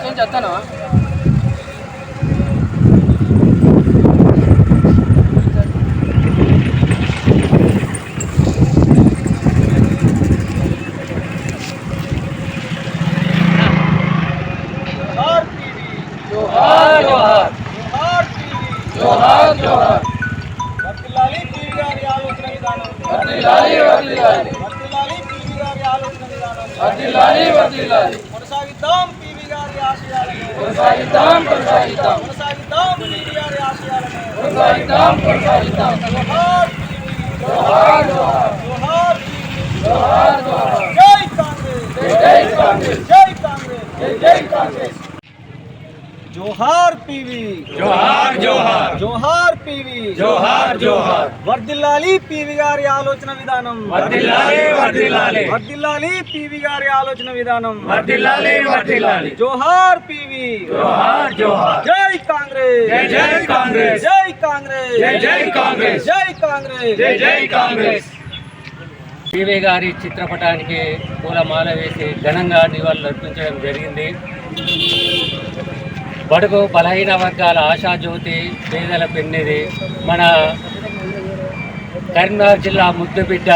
Exchange చేస్తానా जोहार जोहार కొనసాగిద్దాం పీవీ గారి ఆశయాలను. కొనసాగిద్దాం కొనసాగిద్దాం. కొనసాగిద్దాం పీవీ గారి ఆశయాలను. కొనసాగిద్దాం కొనసాగిద్దాం. జోహార్ జోహార్ జోహార్ జోహార్ జోహార్. జై కాంగ్రెస్. జై కాంగ్రెస్. జై కాంగ్రెస్. జై కాంగ్రెస్. జోహార్ పీవీ. జోహార్ జోహార్. జోహార్ పీవీ. జోహార్ జోహార్. వర్దిల్లాలి పీవీ గారి ఆలోచన విధానం. వర్ధిల్లాలి వర్ధిల్లాలి వర్దిల్లాలి పీవీ గారి ఆలోచన విధానం. వర్ధిల్లాలి వర్ధిల్లాలి జోహార్ పీవీ. జోహార్ జోహార్. జై కాంగ్రెస్. జై జై కాంగ్రెస్. జై కాంగ్రెస్. జై జై కాంగ్రెస్. జై కాంగ్రెస్. జై జై కాంగ్రెస్. పివి గారి చిత్రపటానికి పూలమాల వేసి ఘనంగా నివాళులు అర్పించడం జరిగింది. బడుగు బలహీన వర్గాల ఆశాజ్యోతి పేదల పెన్నిది మన కరీంనగర్ జిల్లా ముద్దుబిడ్డ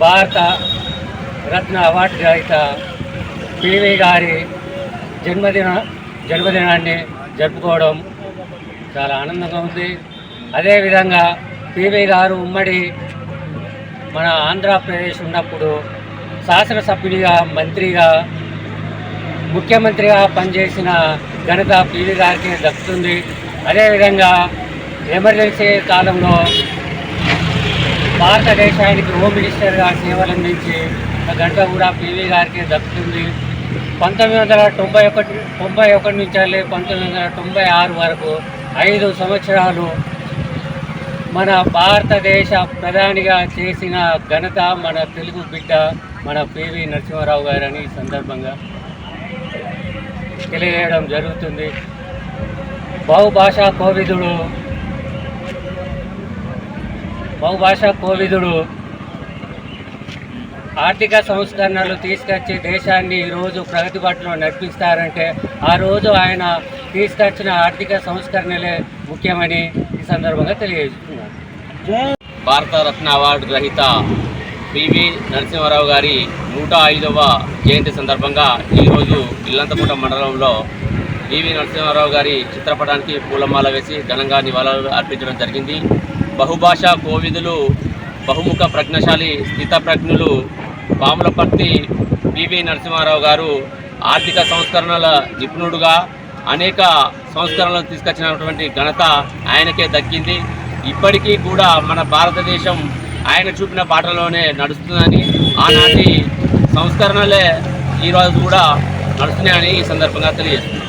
భారత రత్న అవార్డు గ్రహీత పివి గారి జన్మదిన జన్మదినాన్ని జరుపుకోవడం చాలా ఆనందంగా ఉంది. అదేవిధంగా పివి గారు ఉమ్మడి మన ఆంధ్రప్రదేశ్ ఉన్నప్పుడు శాసనసభ్యుడిగా మంత్రిగా ముఖ్యమంత్రిగా పనిచేసిన ఘనత పీవీ గారికి దక్కుతుంది. అదేవిధంగా ఎమర్జెన్సీ కాలంలో భారతదేశానికి హోమ్ మినిస్టర్గా సేవలందించి గంట ఘనత కూడా పీవీ గారికి దక్కుతుంది. పంతొమ్మిది వందల తొంభై ఒకటి తొంభై ఒకటి నుంచి వెళ్ళి పంతొమ్మిది వందల తొంభై ఆరు వరకు ఐదు సంవత్సరాలు మన భారతదేశ ప్రధానిగా చేసిన ఘనత మన తెలుగు బిడ్డ మన పివి నరసింహారావు గారని ఈ సందర్భంగా తెలియజేయడం జరుగుతుంది. బహుభాషా కోవిదుడు బహుభాషా కోవిదుడు ఆర్థిక సంస్కరణలు తీసుకొచ్చి దేశాన్ని ఈరోజు ప్రగతి బాటలో నడిపిస్తారంటే ఆ రోజు ఆయన తీసుకొచ్చిన ఆర్థిక సంస్కరణలే ముఖ్యమని ఈ సందర్భంగా తెలియజేస్తున్నాను. భారతరత్న అవార్డు గ్రహీత పివి నరసింహారావు గారి నూట ఐదవ జయంతి సందర్భంగా ఈరోజు ఇల్లంతకుంట మండలంలో పివి నరసింహారావు గారి చిత్రపటానికి పూలమాల వేసి ఘనంగా నివాళులు అర్పించడం జరిగింది. బహుభాషా కోవిదులు బహుముఖ ప్రజ్ఞశాలి స్థితప్రజ్ఞులు పాములపర్తి పివి నరసింహారావు గారు ఆర్థిక సంస్కరణల నిపుణుడుగా అనేక సంస్కరణలు తీసుకొచ్చినటువంటి ఘనత ఆయనకే దక్కింది. ఇప్పటికీ కూడా మన భారతదేశం ఆయన చూపిన బాటలోనే నడుస్తుందని ఆనాటి సంస్కరణలే ఈరోజు కూడా నడుస్తున్నాయని ఈ సందర్భంగా తెలియజేస్తున్నాం.